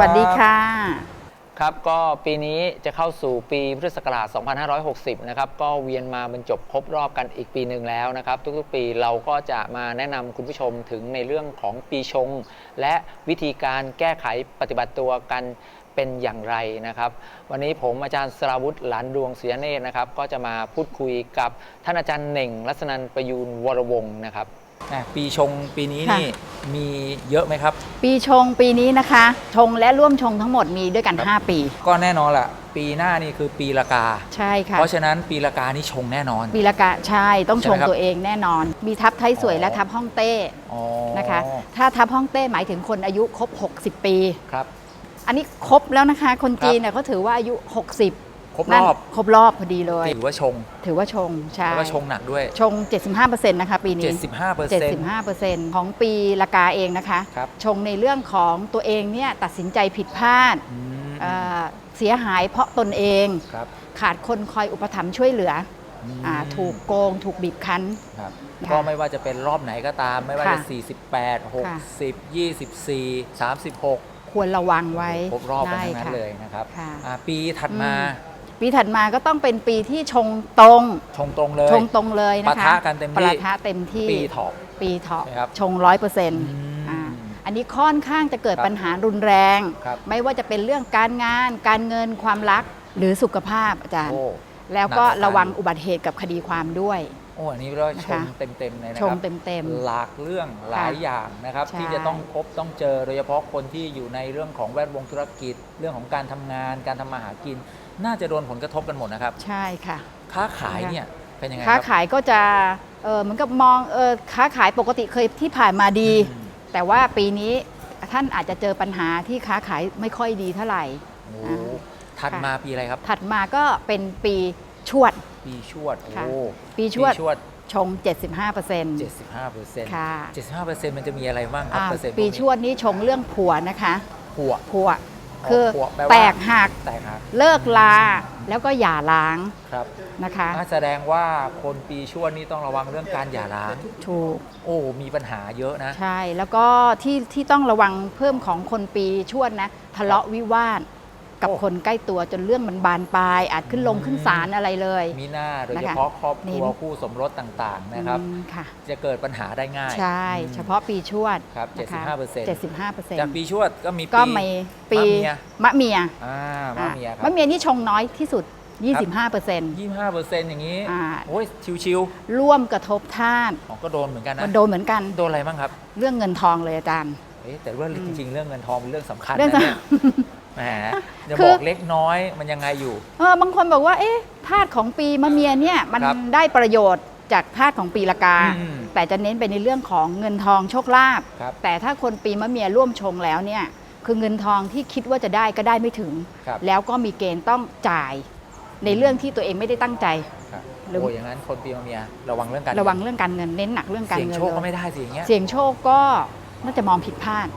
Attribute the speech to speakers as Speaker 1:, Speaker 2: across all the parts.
Speaker 1: สวัสดีค่ะ
Speaker 2: ครับก็ปีนี้จะเข้าสู่ปีพุทธศักราช 2560 นะครับ ก็เวียนมาบรรจบครบรอบกันอีกปีหนึ่งแล้วนะครับ ทุกๆ ปีเราก็จะมาแนะนำคุณผู้ชมถึงในเรื่องของปีชง และวิธีการแก้ไขปฏิบัติตัวกันเป็นอย่างไรนะครับ วันนี้ผมอาจารย์สราวุธหลานดวงเสียเนตรนะครับ ก็จะมาพูดคุยกับท่านอาจารย์เหน่งลัษณันประยูนวรวงศ์นะครับ
Speaker 1: อะปีชงปีนี้
Speaker 3: ค่ะ
Speaker 1: นี่มีเยอะไหมครับ
Speaker 3: ปีชงปีนี้นะคะ ชงและร่วมชงทั้งหมดมีด้วยกัน 5 ปี
Speaker 1: ก็แน่นอนละปีหน้านี่คือปีละกา
Speaker 3: ใช่ค่ะ
Speaker 1: เพราะฉะนั้นปีละกานี่ชงแน่นอน
Speaker 3: ปีละกะใช่ต้อง
Speaker 1: ใช่
Speaker 3: ช
Speaker 1: ไหม
Speaker 3: ง
Speaker 1: ครับ
Speaker 3: ตัวเองแน่นอน มีทับไทยสวย
Speaker 1: อ๋อ
Speaker 3: และทับฮ่องเต้
Speaker 1: อ๋อ
Speaker 3: นะคะ ถ้าทับฮ่องเต้หมายถึงคนอายุครบ 60 ปี
Speaker 1: ครับ
Speaker 3: อันนี้ครบแล้วนะคะ คน
Speaker 1: ครับ
Speaker 3: จีนเนี่ยเขาถือว่าอายุ 60
Speaker 1: ครบร
Speaker 3: นั่น
Speaker 1: อบ
Speaker 3: ครบรอบพอดีเลย
Speaker 1: ถือว่าชง
Speaker 3: ถือว่าชงใช่
Speaker 1: แล้วก็ชงหนักด้วย
Speaker 3: ชง 75%นะคะปีนี้
Speaker 1: 75เปอร์เซ็นต์
Speaker 3: 75%ของปีละกาเองนะคะ
Speaker 1: ครับ
Speaker 3: ชงในเรื่องของตัวเองเนี่ยตัดสินใจผิดพลาดเอ่อเสียหายเพราะตนเอง
Speaker 1: ครับ
Speaker 3: ขาดคนคอยอุปถัมภ์ช่วยเหลือ
Speaker 1: อืม
Speaker 3: อ่าถูกโกง ถูกบีบคั้น
Speaker 1: ครับ
Speaker 3: ค่ะ
Speaker 1: ก็ไม่ว่าจะเป็นรอบไหนก็ตาม ไม่ว่า
Speaker 3: ค่ะ
Speaker 1: จะ 48
Speaker 3: ค่ะ
Speaker 1: 60 24 36
Speaker 3: ควรระวังไว้
Speaker 1: ครบรอบกัน
Speaker 3: ได้
Speaker 1: ทั้งนั้น
Speaker 3: ค่ะ
Speaker 1: เลยนะครับ
Speaker 3: ค่ะ
Speaker 1: อะปีถัดมา
Speaker 3: อืม ปีถัดมาก็ต้องเป็นปีที่ชงตรง
Speaker 1: ชงตรงเลย
Speaker 3: ชงตรงเลยนะคะ
Speaker 1: ปะทะกันเต็มที่
Speaker 3: ปะทะเต็มที่
Speaker 1: ปีเถาะ
Speaker 3: ปีเถาะ
Speaker 1: ใช่ครับ
Speaker 3: ชงร้อยเปอร์เซ็นต์
Speaker 1: อืม
Speaker 3: อันนี้ค่อนข้างจะเกิด
Speaker 1: ครับ
Speaker 3: ปัญหารุนแรง
Speaker 1: ครับ
Speaker 3: ไม่ว่าจะเป็นเรื่องการงาน การเงินความรักหรือสุขภาพอาจารย์
Speaker 1: โอ้
Speaker 3: แล้วก็
Speaker 1: หนักกว่ากัน
Speaker 3: ระวังอุบัติเหตุกับคดีความด้วย
Speaker 1: โอ้อันนี้เรียกว่า
Speaker 3: นะ
Speaker 1: ช
Speaker 3: คะ
Speaker 1: งเต็มๆเลยนะ
Speaker 3: ช
Speaker 1: ค
Speaker 3: ง
Speaker 1: รับ
Speaker 3: เต็ม
Speaker 1: หลากเรื่องหลายอย่างนะครับ
Speaker 3: ใช่
Speaker 1: ที่จะต้องพบต้องเจอโดยเฉพาะคนที่อยู่ในเรื่องของแวดวงธุรกิจ เรื่องของการทำงาน การทำมาหากิน น่าจะโดนผลกระทบกันหมดนะครับ
Speaker 3: ๆ ใช่ค่ะ
Speaker 1: ค้าขายเนี่ยเป็นยังไงค
Speaker 3: ค้า
Speaker 1: รับ
Speaker 3: ขายก็จะเออเหมือนกับมองเออค้าขายปกติเคยที่ผ่านมาดี
Speaker 1: อืม
Speaker 3: แต่ว่าปีนี้ท่านอาจจะเจอปัญหาที่ค้าขายไม่ค่อยดีเท่าไหร่
Speaker 1: โอ้
Speaker 3: อ่า
Speaker 1: ถัด
Speaker 3: ค่ะ
Speaker 1: มาปีอะไรครับ
Speaker 3: ถัดมาก็เป็นปีชวด
Speaker 1: ปีชวด
Speaker 3: ค่ะ
Speaker 1: โอ้
Speaker 3: ปีชวด
Speaker 1: ชวด
Speaker 3: ชง 75%เปอร์เซ็นต์
Speaker 1: 75เปอร์เซ็นต์
Speaker 3: ค่ะ
Speaker 1: 75เปอร์เซ็นต์มันจะมีอะไรบ้างครับ
Speaker 3: อ่า
Speaker 1: เปอร์เซ็นต์
Speaker 3: ปี
Speaker 1: พกนี้
Speaker 3: ชวดนี้ชงเรื่องผัวนะคะ
Speaker 1: ผัว
Speaker 3: ผัว
Speaker 1: อ๋อ
Speaker 3: คือ
Speaker 1: ผัวแปลว่า
Speaker 3: แตกหัก
Speaker 1: แตกหัก
Speaker 3: เลิกลา แล้วก็หย่าร้าง
Speaker 1: ครับ
Speaker 3: นะคะ
Speaker 1: อ่าแสดงว่าคนปีชวดนี่ต้องระวังเรื่องการหย่าร้าง
Speaker 3: ถูก
Speaker 1: โอ้ มีปัญหาเยอะนะ
Speaker 3: ใช่ แล้วก็ที่ที่ต้องระวังเพิ่มของคนปีชวดนะ ทะเลาะวิวาท กับ
Speaker 1: โอ้
Speaker 3: คนใกล้ตัวจนเรื่องมันบานปลาย อาจขึ้นลง
Speaker 1: อืม
Speaker 3: ขึ้นศาลอะไรเลย
Speaker 1: มีหน้าโดย
Speaker 3: นะ
Speaker 1: เฉ
Speaker 3: คะ
Speaker 1: พาะครอบครัว
Speaker 3: เน้น
Speaker 1: คู่สมรสต่างๆนะครับ
Speaker 3: อืมค่ะ
Speaker 1: จะเกิดปัญหาได้ง่าย
Speaker 3: ใช่
Speaker 1: อืม
Speaker 3: เฉพาะปีชวด
Speaker 1: ครับ
Speaker 3: นะคะ
Speaker 1: 75%
Speaker 3: 75%
Speaker 1: จากปีชวดก็มี
Speaker 3: ก็
Speaker 1: ปี
Speaker 3: มีปี
Speaker 1: มะเมีย
Speaker 3: มะเมีย
Speaker 1: อ่ามะเมียครั
Speaker 3: มะเมียนี่ชงน้อยที่สุด25%
Speaker 1: บ25เปอร์เซ็นต์อย่างนี้
Speaker 3: อ่า
Speaker 1: โอ้ยชิว
Speaker 3: ร่วมกระทบทาส
Speaker 1: ๆของก็โดนเหมือนกันนะ
Speaker 3: มันโดนเหมือนกัน
Speaker 1: โดนอะไรบ้างครับ
Speaker 3: เรื่องเงินทองเลยอาจารย์
Speaker 1: เอ๊ะแต่ว่า
Speaker 3: อืม
Speaker 1: จริงๆ เรื่องเงินทองเป็นเรื่องสำคัญ
Speaker 3: เรื่อง
Speaker 1: นะเนี่ย แหมจะ
Speaker 3: คื
Speaker 1: บ
Speaker 3: อ
Speaker 1: อกเล็กน้อยมันยังไงอยู่
Speaker 3: เออบางคนบอกว่า เอ๊ะธาตุของปีมะเมียเนี่ยมัน
Speaker 1: ครับ
Speaker 3: ได้ประโยชน์จากธาตุของปีละกา
Speaker 1: อืม
Speaker 3: แต่จะเน้นไปในเรื่องของเงินทองโชคลาภ
Speaker 1: ครับ
Speaker 3: แต่ถ้าคนปีมะเมียร่วมชงแล้วเนี่ยคือเงินทองที่คิดว่าจะได้ก็ได้ไม่ถึง
Speaker 1: ครับ
Speaker 3: แล้วก็มีเกณฑ์ต้องจ่ายในเรื่องที่ตัวเองไม่ได้ตั้งใจ
Speaker 1: ครับ
Speaker 3: หรือ
Speaker 1: โอ้อย่างนั้นคนปีมะเมียระวังเรื่องการ
Speaker 3: ระวังเรื่องการเงินเน้นหนักเรื่องการ
Speaker 1: เสี่ยง
Speaker 3: เงิน
Speaker 1: โชคก็
Speaker 3: เล
Speaker 1: ไม่
Speaker 3: ย
Speaker 1: ได้สิอย่างเงี้ย
Speaker 3: เสี่ยงโชคก็น่าจะมองผิดพลาด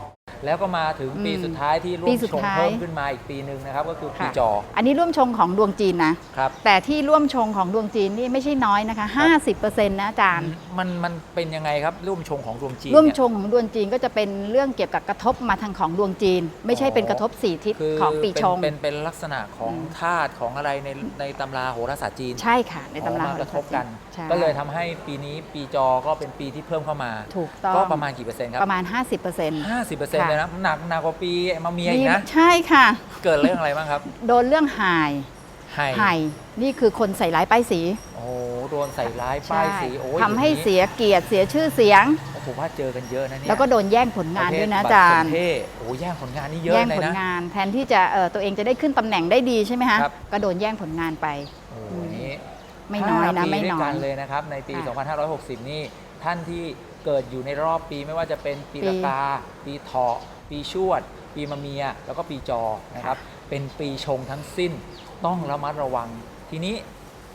Speaker 1: แล้วก็มาถึงปี
Speaker 3: อืม
Speaker 1: สุดท้ายที่ร่ว
Speaker 3: ปี
Speaker 1: ม
Speaker 3: สุด
Speaker 1: ชง
Speaker 3: ท้าย
Speaker 1: เพิ่มขึ้นมาอีกปีหนึ่งนะครับ ก็คือปี
Speaker 3: ค่ะ
Speaker 1: จอ
Speaker 3: อันนี้ร่วมชงของดวงจีนนะ
Speaker 1: ครับ
Speaker 3: แต่ที่ร่วมชงของดวงจีนนี่ไม่ใช่น้อยนะคะ50%นะอาจารย์
Speaker 1: มันมันเป็นยังไงครับร่วมชงของดวงจีน
Speaker 3: ร่วม
Speaker 1: เนี่ย
Speaker 3: ชงของดวงจีนก็จะเป็นเรื่องเกี่ยวกับกระทบมาทางของดวงจีน ไม่ใช่เป็นกระทบสี่ทิศ
Speaker 1: คือ
Speaker 3: ของปีชง
Speaker 1: เป็นเป็นเป็นลักษณะของ
Speaker 3: อืม
Speaker 1: ธาตุของอะไรในในตำราโหราศาสตร์จีน
Speaker 3: ใช่ค่ะ ในตำรา
Speaker 1: อ๋อมากระทบกัน
Speaker 3: ใช่
Speaker 1: ก็เลยทำให้ปีนี้ปีจอก็เป็นปีที่เพิ่มเข้ามา
Speaker 3: ถูกต้อง
Speaker 1: ก็ประมาณกี่เปอร์เซ็นต์ครั
Speaker 3: ประมาณ 50%
Speaker 1: ห้าสิบเปอร์เซ็นต์
Speaker 3: ค่ะ
Speaker 1: เลยนะหนักหนักกว่าปีมาเมียอี
Speaker 3: นี่
Speaker 1: กนะ
Speaker 3: ใช่ค่ะ
Speaker 1: เกิดเรื่องอะไรบ้างครับ
Speaker 3: โดนเรื่องหาย
Speaker 1: ไห่
Speaker 3: หายนี่คือคนใส่ร้ายป้ายสี
Speaker 1: โอ้โหโดนใส่ร้ายป้ายสีโอ้ย
Speaker 3: ทำให้
Speaker 1: อย่างนี้
Speaker 3: เสียเกียรติเสียชื่อเสียง
Speaker 1: โอ้ผมว่าเจอกันเยอะนะเนี่ย
Speaker 3: แล้วก็โดนแย่งผลงานด้วยนะอาจารย์
Speaker 1: ประเภทบัตสนเทศโอ้แย่งผลงานนี่เยอะ
Speaker 3: แย่ง
Speaker 1: เลย
Speaker 3: ผล
Speaker 1: นะ
Speaker 3: งาน แทนที่จะเอ่อตัวเองจะได้ขึ้นตำแหน่งได้ดีใช่ไหมฮะ
Speaker 1: ครับ
Speaker 3: ก็โดนแย่งผลงานไป
Speaker 1: โอ้โหอันนี้
Speaker 3: ไม่น้อยนะ
Speaker 1: ห้าปี
Speaker 3: ไม่
Speaker 1: ด้ว
Speaker 3: น้
Speaker 1: กั
Speaker 3: อย
Speaker 1: นเลยนะครับในปี
Speaker 3: ค่ะ
Speaker 1: 2560 นี่ท่านที่ เกิดอยู่ในรอบปีไม่ว่าจะเป็นปี
Speaker 3: ปี
Speaker 1: ละกา ปีเถาะ ปีชวด ปีมะเมีย แล้วก็ปีจอนะครับ เป็นปีชงทั้งสิ้น ต้องระมัดระวัง ทีนี้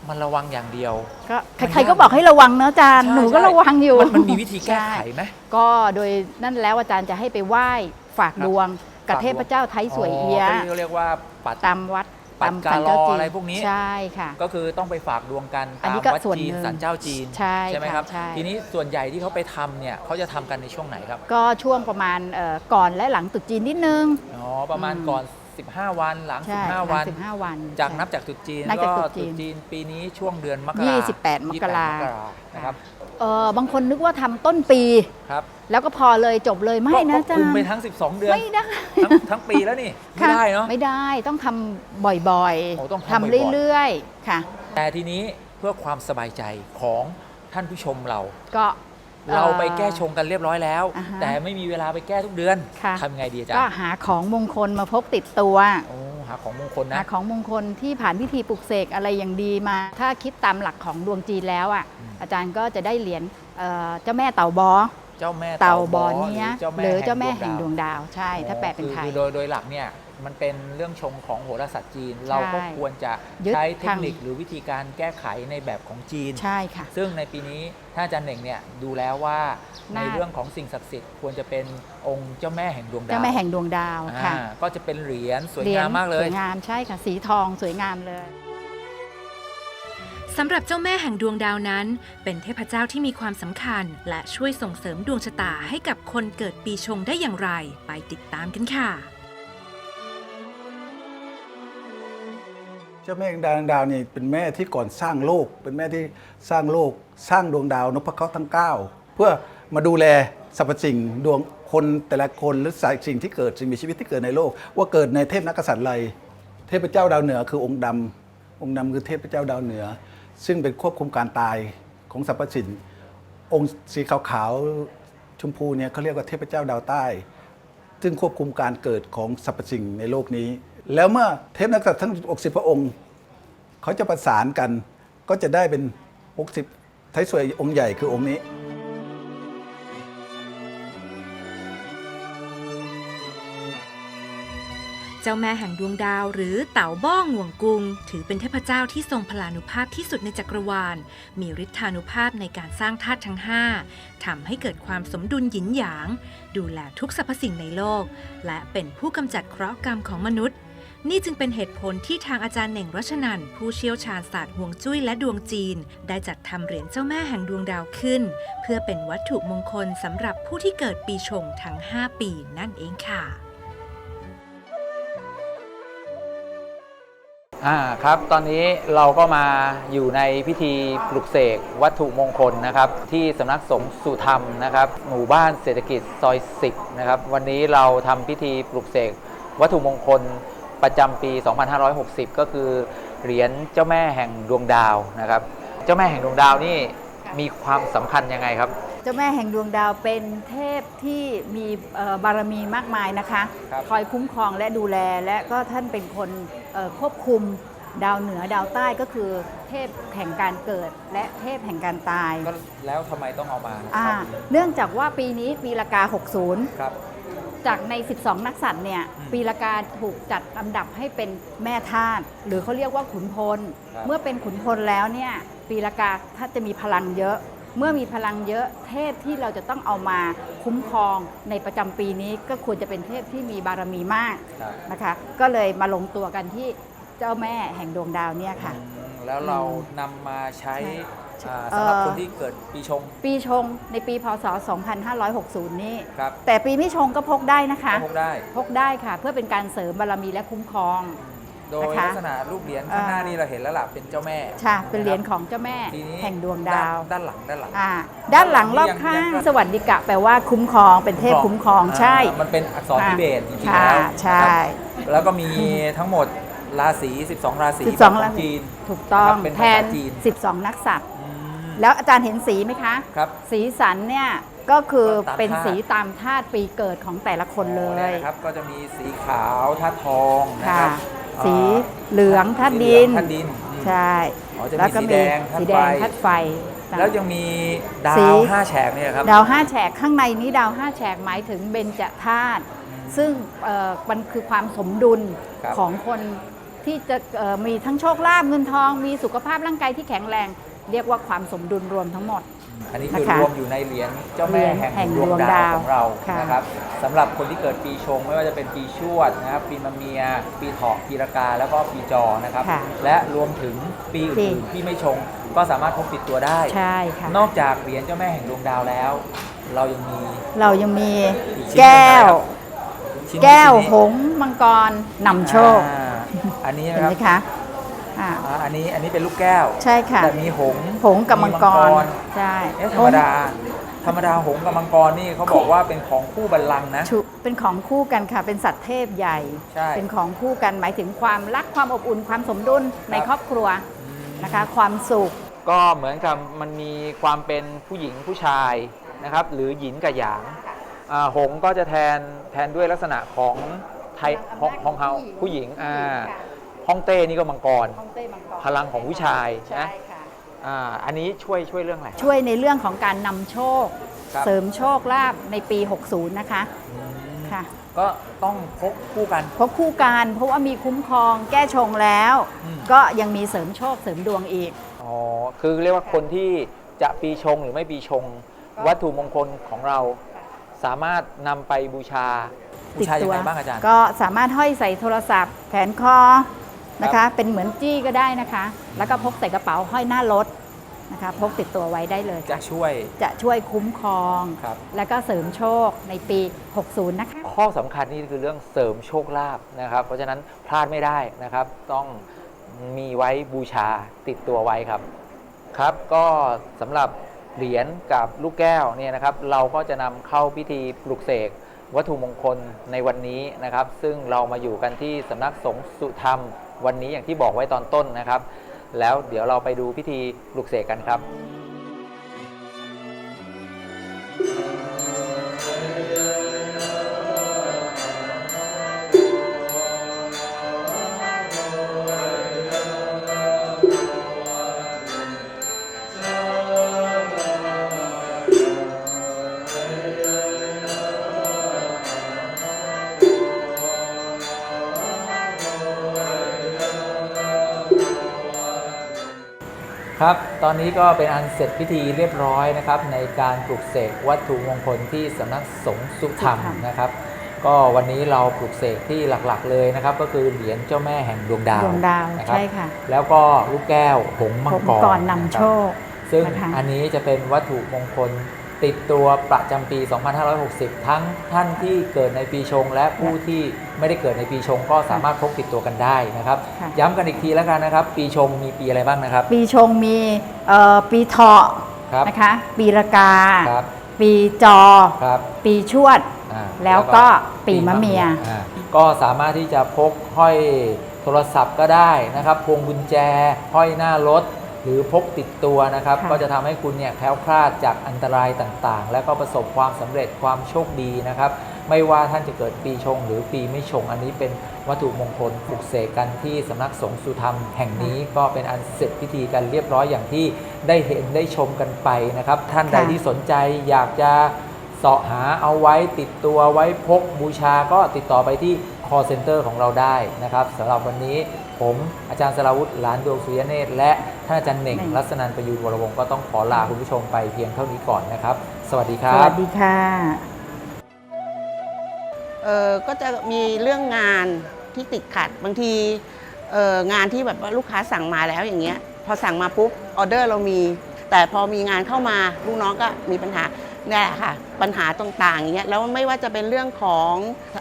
Speaker 1: มันระวังอย่างเดียว
Speaker 3: ก็
Speaker 1: มัน
Speaker 3: ใครๆก็
Speaker 1: ยาก
Speaker 3: บอกให้ระวังเนอะอาจารย์
Speaker 1: ใช่
Speaker 3: หนูก็
Speaker 1: ใช่
Speaker 3: ระวังอยู่
Speaker 1: มันมันมีวิธีแก้ไข
Speaker 3: ใช่
Speaker 1: ไหม
Speaker 3: ก็โดยนั่นแล้วอาจารย์จะให้ไปไหว้ฝาก
Speaker 1: ครับ
Speaker 3: ดวงกับ
Speaker 1: ฝากดวง
Speaker 3: เทพเจ้าไทยสวยเอียะ
Speaker 1: ที่เขาเรียกว่าปัด
Speaker 3: ตามวัด
Speaker 1: ปัด
Speaker 3: ตาม
Speaker 1: กา
Speaker 3: สัน
Speaker 1: ล
Speaker 3: เจ้า
Speaker 1: อ
Speaker 3: จีน
Speaker 1: อะไรพวกนี้
Speaker 3: ใช่ค่ะ
Speaker 1: ก็คือต้องไปฝากดวงกัน
Speaker 3: อัน
Speaker 1: ตาม
Speaker 3: นี้ก็
Speaker 1: วัด
Speaker 3: ส่วน
Speaker 1: จีน
Speaker 3: หนึ่ง
Speaker 1: สันเจ้าจีน
Speaker 3: ใช่
Speaker 1: ไหม
Speaker 3: ค่ะ
Speaker 1: ครับ
Speaker 3: ใช่
Speaker 1: ทีนี้ส่วนใหญ่ที่เขาไปทำเนี่ยเขาจะทำกันในช่วงไหนครับ
Speaker 3: ก็ช่วงประมาณเอ่อก่อนและหลังตรุษจีนนิดนึง
Speaker 1: อ๋อ ประมาณ
Speaker 3: อืม
Speaker 1: ก่อน 15 วันหลัง
Speaker 3: ใช่
Speaker 1: 15วัน
Speaker 3: สิบห้าวัน
Speaker 1: จาก
Speaker 3: ใช่
Speaker 1: นับจากตรุษจีน
Speaker 3: นับจาก
Speaker 1: ก็
Speaker 3: ตรุษจีน
Speaker 1: ตรุษจีนปีนี้ช่วงเดือนมกรา
Speaker 3: ยี่สิบแปดมกรา
Speaker 1: ยี่สิบแปดมกรานะครับ
Speaker 3: เออบางคนนึกว่าทำต้นปี
Speaker 1: ครับ
Speaker 3: แล้วก็พอเลยจบเลยไม่นะ
Speaker 1: ก็
Speaker 3: จ๊ะ
Speaker 1: คุมไปทั้ง 12 เดือน
Speaker 3: ไม่ได้
Speaker 1: ทั้งทั้งปีแล้วนี่ ไม่ได้เนาะ
Speaker 3: ไม่ได้ต้องทำบ่อย
Speaker 1: โอ้ต้องทำ
Speaker 3: ทำ
Speaker 1: บ่อยๆ
Speaker 3: เรื่อยๆค่ะ
Speaker 1: แต่ทีนี้เพื่อความสบายใจของท่านผู้ชมเรา
Speaker 3: ก็อ่อ
Speaker 1: เราไปแก้ชงกันเรียบร้อยแล้ว
Speaker 3: อ่าฮะ
Speaker 1: แต่ไม่มีเวลาไปแก้ทุกเดือน
Speaker 3: ค่ะ
Speaker 1: ทำไงดีอาจ๊ะ
Speaker 3: ก็หาของมงคลมาพกติดตัว
Speaker 1: โอ้ หาของมงคล
Speaker 3: หา
Speaker 1: นะ
Speaker 3: ของมงคลที่ผ่านพิธีปลุกเสกอะไรอย่างดีมา ถ้าคิดตามหลักของดวงจีนแล้วอะ
Speaker 1: อืม
Speaker 3: อาจารย์ก็จะได้เหรียญเอ่อเจ้าแม่เต่าบอ
Speaker 1: เจ้าแม่
Speaker 3: เต่าบอ
Speaker 1: ห
Speaker 3: เนี้ย
Speaker 1: รือ
Speaker 3: หรือเจ้าแม่แห่งดวงดาวใช่ ถ้าแปลเป็น
Speaker 1: คือ
Speaker 3: ไทย
Speaker 1: คือโดยโดยหลักเนี่ย มันเป็นเรื่องชงของโหราศาสตร์จีน เราก็ควรจะ
Speaker 3: ยึด
Speaker 1: ใช้เทค
Speaker 3: ทาง
Speaker 1: นิคหรือวิธีการแก้ไขในแบบของจีน
Speaker 3: ใช่ค่ะ
Speaker 1: ซึ่งในปีนี้ท่านอาจารย์เหน่งเนี่ยดูแล้วว่าใน
Speaker 3: น่า
Speaker 1: เรื่องของสิ่งศักดิ์สิทธิ์ควรจะเป็นองค์เจ้าแม่แห่งดวงดาว
Speaker 3: เจ้าแม่แห่งดวงดาวค่ะ
Speaker 1: อ่าก็จะเป็นเหรียญสวย
Speaker 3: หรีญ
Speaker 1: งามมากเล
Speaker 3: ส
Speaker 1: ย
Speaker 3: วยงามใช่ค่ะสีทองสวยงามเลย
Speaker 4: สำหรับเจ้าแม่แห่งดวงดาวนั้น เป็นเทพเจ้าที่มีความสำคัญ และช่วยส่งเสริมดวงชะตาให้กับคนเกิดปีชงได้อย่างไร ไปติดตามกันค่ะ
Speaker 5: เจ้าแม่ดาวดาวนี่เป็นแม่ที่ก่อนสร้างโลก เป็นแม่ที่สร้างโลก สร้างดวงดาวนพเคราะห์ทั้ง 9 เพื่อมาดูแลสรรพสิ่งดวงคนแต่ละคนหรือสายสิ่งที่เกิดสิ่งมีชีวิตที่เกิดในโลก ว่าเกิดในเทพนักษัตริย์อะไรเทพเจ้าดาวเหนือคือองค์ดำองค์ดำคือเทพเจ้าดาวเหนือ ซึ่งเป็นควบคุมการตายของสรรพสิ่งองค์สีขาวๆชมพูเนี่ยเขาเรียกว่าเทพเจ้าดาวใต้ ซึ่งควบคุมการเกิดของสรรพสิ่งในโลกนี้ แล้วเมื่อเทพนักษัตริย์ทั้ง 60 พระองค์ เขาจะประสานกัน ก็จะได้เป็น 60 ไทยสวยองค์ใหญ่คือองค์นี้
Speaker 4: เจ้าแม่แห่งดวงดาวหรือเต่าบ้องห่วงกุง ถือเป็นเทพเจ้าที่ทรงพลานุภาพที่สุดในจักรวาล มีฤทธานุภาพในการสร้างธาตุทั้ง5ทำให้เกิดความสมดุลหยินหยาง ดูแลทุกสรรพสิ่งในโลก และเป็นผู้กำจัดเคราะห์กรรมของมนุษย์ นี่จึงเป็นเหตุผลที่ทางอาจารย์เหน่งรัชนันผู้เชี่ยวชาญศาสตร์ห่วงจุ้ยและดวงจีน ได้จัดทำเหรียญเจ้าแม่แห่งดวงดาวขึ้น เพื่อเป็นวัตถุมงคลสำหรับผู้ที่เกิดปีชงทั้ง 5 ปีนั่นเองค่ะ
Speaker 2: อ่าครับตอนนี้เราก็มาอยู่ในพิธีปลุกเสกวัตถุมงคลนะครับ ที่สำนักสงฆ์สุธรรมนะครับ หมู่บ้านเศรษฐกิจซอย10นะครับ วันนี้เราทำพิธีปลุกเสกวัตถุมงคล ประจำปี 2560 ก็คือเหรียญเจ้าแม่แห่งดวงดาวนะครับ เจ้าแม่แห่งดวงดาวนี่มีความสำคัญยังไงครับ
Speaker 3: เจ้าแม่แห่งดวงดาวเป็นเทพที่มีเอ่อบารมีมากมายนะคะ
Speaker 1: ครับ
Speaker 3: คอยคุ้มครองและดูแลและก็ท่านเป็นคนเอ่อควบคุมดาวเหนือดาวใต้ก็คือเทพแห่งการเกิดและเทพแห่งการตาย
Speaker 1: ก็แล้วทำไมต้องเอามา
Speaker 3: อ่า
Speaker 1: ครับ
Speaker 3: เนื่องจากว่าปีนี้ปีละกา 60
Speaker 1: ครับ
Speaker 3: จากใน 12 นักษัตริย์เนี่ย
Speaker 1: อืม
Speaker 3: ปีละกาถูกจัดลำดับให้เป็นแม่ธาตุหรือเขาเรียกว่าขุนพล
Speaker 1: ครับ
Speaker 3: เมื่อเป็นขุนพลแล้วเนี่ยปีละกาถ้าจะมีพลังเยอะ เมื่อมีพลังเยอะเทพที่เราจะต้องเอามาคุ้มครองในประจำปีนี้ก็ควรจะเป็นเทพที่มีบารมีมาก
Speaker 1: ครับ
Speaker 3: นะคะ ก็เลยมาลงตัวกันที่เจ้าแม่แห่งดวงดาวเนี่ยค่ะ
Speaker 1: อืมแล้วเรานำมาใช้
Speaker 3: ใช่
Speaker 1: อ่า
Speaker 3: เอ่อ
Speaker 1: สำหรับคนที่เกิดปีชง
Speaker 3: ปีชงในปีพศ 2560 นี้
Speaker 1: ครับ
Speaker 3: แต่ปีไม่ชงก็พกได้นะคะ
Speaker 1: ก็พกได้
Speaker 3: พกได้ค่ะ เพื่อเป็นการเสริมบารมีและคุ้มครอง
Speaker 1: โดย
Speaker 3: นะคะ
Speaker 1: ลักษณะรูปเหรียญข้างหน้า
Speaker 3: เอ่อ
Speaker 1: นี่เราเห็นแล้วล่ะเป็นเจ้าแม่
Speaker 3: ใช่เป็นเหรียญะ
Speaker 1: ค
Speaker 3: ของเจ้าแม่
Speaker 1: บทีนี้
Speaker 3: แห่งดวงดาว
Speaker 1: ด้านหลังด้านหลัง
Speaker 3: อ่าด้านหลังรอบข้าง
Speaker 1: ยังยัง
Speaker 3: สวัสดิกะแปลว่าคุ้มครอง เป็นเทพคุ้มครองใช่า
Speaker 1: มันเป็นอักษรทิเบตจริงๆ
Speaker 3: ค่ะ
Speaker 1: แล้ว
Speaker 3: ใช่
Speaker 1: นะครับแล้วก็มีทั้งหมดราศี 12 ราศี
Speaker 3: 12
Speaker 1: ข
Speaker 3: รา
Speaker 1: อง
Speaker 3: ศี
Speaker 1: จีน
Speaker 3: ถูกต้อง
Speaker 1: ครับเป็น
Speaker 3: แท
Speaker 1: ภานษาจีน
Speaker 3: 12 นักษัตริย์
Speaker 1: อืม
Speaker 3: แล้วอาจารย์เห็นสีไหมคะ
Speaker 1: ครับ
Speaker 3: สีสันเนี่ยก็คือ
Speaker 1: ตาม
Speaker 3: เป็น
Speaker 1: ธาตุ
Speaker 3: สีตามธาตุปีเกิดของแต่ละคนเล
Speaker 1: อ๋อเนี่ยนะครับ ก็จะมีสีขาวธาตุทองนะ
Speaker 3: ค่ะ
Speaker 1: ครับ
Speaker 3: สี
Speaker 1: อ่า
Speaker 3: เหลืองธาตุ
Speaker 1: สี
Speaker 3: ดิน
Speaker 1: เหลืองธาตุดินอืม
Speaker 3: ใช่
Speaker 1: อ๋อจะมี
Speaker 3: แล้วก็
Speaker 1: สีแดงธาตุ
Speaker 3: สีแดง
Speaker 1: ไฟ
Speaker 3: ธาตุไฟ
Speaker 1: แล้วยังมีดา
Speaker 3: สี
Speaker 1: วห้าแฉกเนี่ยครับ
Speaker 3: ดาวห้าแฉกข้างในนี้ดาวห้าแฉกหมายถึงเบญจธาตุ
Speaker 1: อืม
Speaker 3: ซึ่งเอ่อมันคือความสมดุล
Speaker 1: ครับ
Speaker 3: ของคนที่จะเอ่อมีทั้งโชคลาภเงินทอง มีสุขภาพร่างกายที่แข็งแรง เรียกว่าความสมดุลรวมทั้งหมด
Speaker 1: อันนี้คือ
Speaker 3: นะคะ
Speaker 1: รวมอยู่ในเหรียญเจ้าแม่
Speaker 3: เหรียญ
Speaker 1: แห่ง
Speaker 3: แห่ง
Speaker 1: ดวง
Speaker 3: ดวง
Speaker 1: ดา
Speaker 3: ดาวว
Speaker 1: ของเรา
Speaker 3: ค่ะ
Speaker 1: นะครับสำหรับคนที่เกิดปีชงไม่ว่าจะเป็นปีชวดนะครับปีมะเมีย ปีเถาะปีรากาแล้วก็ปีจอนะครับ
Speaker 3: ค่ะ
Speaker 1: และรวมถึงปี
Speaker 3: ปี
Speaker 1: อื่นๆที่ไม่ชงก็สามารถพกติดตัวได้
Speaker 3: ใช่ค่ะ
Speaker 1: นอกจากเหรียญเจ้าแม่แห่งดวงดาวแล้ว เรายังมี
Speaker 3: เรายังมี
Speaker 1: อีกชิ้นหนึ่ง
Speaker 3: แก้ว
Speaker 1: นะครับชิ้นนี้
Speaker 3: แก้ว
Speaker 1: ชิ้นนี้
Speaker 3: หงส์มังกรนำโชค
Speaker 1: อ่าอันนี้
Speaker 3: เห็น
Speaker 1: นะ
Speaker 3: ไหม
Speaker 1: ครับ
Speaker 3: คะ อ่า
Speaker 1: อ่าอันนี้อันนี้เป็นลูกแก้ว
Speaker 3: ใช่ค่ะ
Speaker 1: แต่มีหงส์
Speaker 3: หงส์กับมังกร ใช่
Speaker 1: เอ๊ะธรรมดา ธรรมดาหงส์กับมังกรนี่เขาบอกว่าเป็นของคู่บัลลังก์นะ
Speaker 3: ชุเป็นของคู่กันค่ะ เป็นสัตว์เทพใหญ่
Speaker 1: ใช่
Speaker 3: เป็นของคู่กันหมายถึงความรักความอบอุ่นความสมดุลในครอบครัวนะคะ ความสุข
Speaker 2: ก็เหมือนกับมันมีความเป็นผู้หญิงผู้ชายนะครับ หรือหยินกับหยางอ่าหงส์ก็จะแทนแทนด้วยลักษณะของไทยของของเฮาผู้หญิงอ่า ฮ่องเต้นี่ก็มังกรพลังของผู้ชายนะ
Speaker 3: ค่ะ
Speaker 2: อ่าอันนี้ช่วยช่วยเรื่องอะไร
Speaker 3: ช่วยในเรื่องของการนำโชค
Speaker 2: ครับ
Speaker 3: เสริมโชคลาภในปี 60 นะคะ
Speaker 1: อืม
Speaker 3: ค่ะ
Speaker 1: ก็ต้องพกคู่กัน
Speaker 3: เพราะคู่กันเพราะว่ามีคุ้มครองแก้ชงแล้ว
Speaker 1: อืม
Speaker 3: ก็ยังมีเสริมโชคเสริมดวงอีก
Speaker 2: อ๋อคือเรียกว่าคนที่จะปีชงหรือไม่ปีชง วัตถุมงคลของเรา สามารถนำไปบูชา
Speaker 1: บูชายังไงบ้างอาจารย์
Speaker 3: ก็สามารถห้อยใส่โทรศัพท์ แขนคอ นะคะ เป็นเหมือนจี้ก็ได้นะคะ แล้วก็พกใส่กระเป๋าห้อยหน้ารถนะคะพกติดตัวไว้ได้เลย
Speaker 1: จะช่วย
Speaker 3: จะช่วยคุ้มครอง
Speaker 1: ครับ
Speaker 3: แล้วก็เสริมโชคในปี 60 นะคะ
Speaker 2: ข้อสำคัญนี่คือเรื่องเสริมโชคลาภนะครับ เพราะฉะนั้นพลาดไม่ได้นะครับ ต้องมีไว้บูชาติดตัวไว้ครับ ครับก็สำหรับเหรียญกับลูกแก้วเนี่ยนะครับ เราก็จะนำเข้าพิธีปลุกเสกวัตถุมงคลในวันนี้นะครับ ซึ่งเรามาอยู่กันที่สำนักสงฆ์สุธรรม วันนี้อย่างที่บอกไว้ตอนต้นนะครับ แล้วเดี๋ยวเราไปดูพิธีปลุกเสกกันครับ
Speaker 1: ครับ ตอนนี้ก็เป็นอันเสร็จพิธีเรียบร้อยนะครับ ในการปลุกเสกวัตถุมงคลที่สำนักสงฆ์สุธรรม
Speaker 3: สุธรรม
Speaker 1: นะครับ ก็วันนี้เราปลุกเสกที่หลักๆ เลยนะครับ ก็คือเหรียญเจ้าแม่แห่งดวงดาว
Speaker 3: ดวงดาว
Speaker 1: นะครับ
Speaker 3: ใช่ค่ะ
Speaker 1: แล้วก็ลูกแก้วหงส์มัง
Speaker 3: ผม
Speaker 1: กร
Speaker 3: ก่อนนำ
Speaker 1: นะครับ
Speaker 3: โชค
Speaker 1: ซึ่ง
Speaker 3: นะคะ
Speaker 1: อันนี้จะเป็นวัตถุมงคล ติดตัวประจำปี 2560 ทั้งท่านที่เกิดในปีชง และผู้ที่ไม่ได้เกิดในปีชงก็สามารถพกติดตัวกันได้นะครับ
Speaker 3: ค่ะ
Speaker 1: ย้ำกันอีกทีแล้วกันนะครับ ปีชงมีปีอะไรบ้างนะครับ
Speaker 3: ปีชงมีเอ่อปีเถาะ
Speaker 1: ครับ
Speaker 3: นะคะ ปีรากา
Speaker 1: ครับ
Speaker 3: ปีจอ
Speaker 1: ครับ
Speaker 3: ปีชวด
Speaker 1: อ่า
Speaker 3: แล้วก็ปีมะเมีย
Speaker 1: อ่าก็สามารถที่จะพกห้อยโทรศัพท์ก็ได้นะครับ พวงกุญแจ ห้อยหน้ารถ หรือพกติดตัวนะครับ
Speaker 3: ค่ะ
Speaker 1: ก็จะทำให้คุณเนี่ยแคล้วคลาดจากอันตรายต่างๆ แล้วก็ประสบความสำเร็จความโชคดีนะครับ ไม่ว่าท่านจะเกิดปีชงหรือปีไม่ชง อันนี้เป็นวัตถุมงคลปลุกเสกกันที่สำนักสงฆ์สุธรรมแห่งนี้ก็เป็นอันเสร็จพิธีกันเรียบร้อยอย่างที่ได้เห็นได้ชมกันไปนะครับ ท่านใด
Speaker 3: ค่ะ
Speaker 1: ที่สนใจอยากจะเสาะหาเอาไว้ติดตัวไว้พกบูชาก็ติดต่อไปที่ call center ของเราได้นะครับสำหรับวันนี้ ผมอาจารย์สราวุธหลานดวงสุริยเนตรและท่านอาจารย์เหน่ง
Speaker 3: เหน่ง
Speaker 1: รัศนันประยูรวรวงศ์ก็ต้องขอลาคุณผู้ชมไปเพียงเท่านี้ก่อนนะครับ สวัสดีค
Speaker 3: ส
Speaker 1: รั
Speaker 3: วั
Speaker 1: บ
Speaker 3: สดีค่ะ
Speaker 6: เออก็จะมีเรื่องงานที่ติดขัดบางทีเอองานที่แบบว่าลูกค้าสั่งมาแล้วอย่างเงี้ยพอสั่งมาปุ๊บออเดอร์เรามี แต่พอมีงานเข้ามาลูกน้องก็มีปัญหาเนี่ยแหละค่ะปัญหาต่างๆอย่างเงี้ยแล้วไม่ว่าจะเป็นเรื่องของ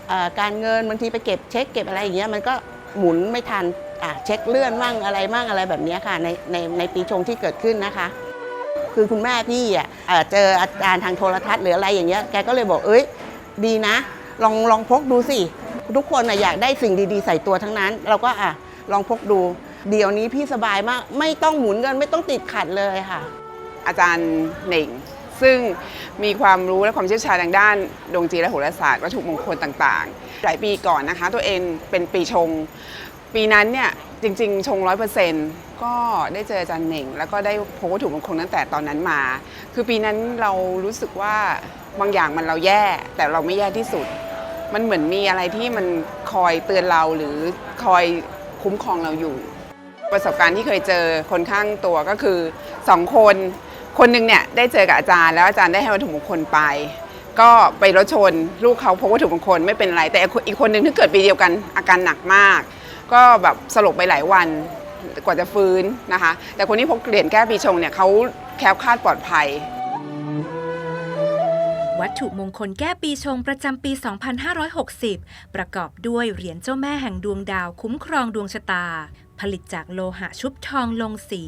Speaker 6: เออการเงินบางทีไปเก็บเช็คเก็บอะไรอย่างเงี้ยมันก็หมุนไม่ทันอะ เช็คเลื่อนมั่งอะไรมั่งอะไรแบบนี้ค่ะในในในปีชงที่เกิดขึ้นนะคะ คือคุณแม่พี่อะเจออาจารย์ทางโทรทัศน์หรืออะไรอย่างเงี้ยแกก็เลยบอกเอ้ยดีนะ ลองลองพกดูสิทุกคนนะอยากได้สิ่งดีๆ ใส่ตัวทั้งนั้น เราก็อะลองพกดู เดี๋ยวนี้พี่สบายมาก ไม่ต้องหมุนเงินไม่ต้องติดขัดเลยค่ะ
Speaker 7: อาจารย์เหน่งซึ่งมีความรู้และความเชี่ยวชาญทางด้านดวงจีนและโหราศาสตร์วัตถุมงคลต่างๆ หลายปีก่อนนะคะ ตัวเองเป็นปีชง ปีนั้นเนี่ยจริง ๆ ชงร้อยเปอร์เซ็นต์ก็ได้เจออาจารย์เหน่ง แล้วก็ได้พบวัตถุมงคลตั้งแต่ตอนนั้นมา คือปีนั้นเรารู้สึกว่าบางอย่างมันเราแย่ แต่เราไม่แย่ที่สุด มันเหมือนมีอะไรที่มันคอยเตือนเราหรือคอยคุ้มครองเราอยู่ ประสบการณ์ที่เคยเจอคนข้างตัวก็คือสองคน คนหนึงเนี่ยได้เจอกับอาจารย์แล้วอาจารย์ได้ให้วัตถุมงคลไป ก็ไปรถชนลูกเขาพบวัตถุมงคลไม่เป็นไรแต่อีกคนหนึ่งที่เกิดปีเดียวกันอาการหนักมาก ก็แบบสลบไปหลายวันกว่าจะฟื้นนะคะ แต่คนที่พกเหรียญแก้ปีชงเนี่ยเขาแคล้วคลาดปลอดภัย
Speaker 4: วัตถุมงคลแก้ปีชงประจำปี 2560 ประกอบด้วยเหรียญเจ้าแม่แห่งดวงดาวคุ้มครองดวงชะตา ผลิตจากโลหะชุบทองลงสี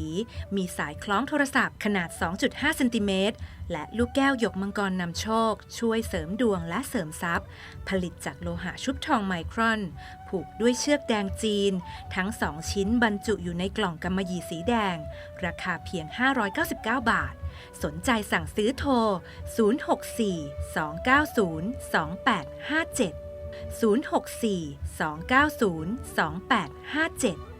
Speaker 4: มีสายคล้องโทรศัพท์ขนาด 2.5เซนติเมตร และลูกแก้วหยกมังกรนำโชค ช่วยเสริมดวงและเสริมทรัพย์ ผลิตจากโลหะชุบทองไมครอน ผูกด้วยเชือกแดงจีน ทั้ง 2 ชิ้นบรรจุอยู่ในกล่องกำมะหยี่สีแดง ราคาเพียง 599 บาท สนใจสั่งซื้อโทร 064 290 2857 064 290 2857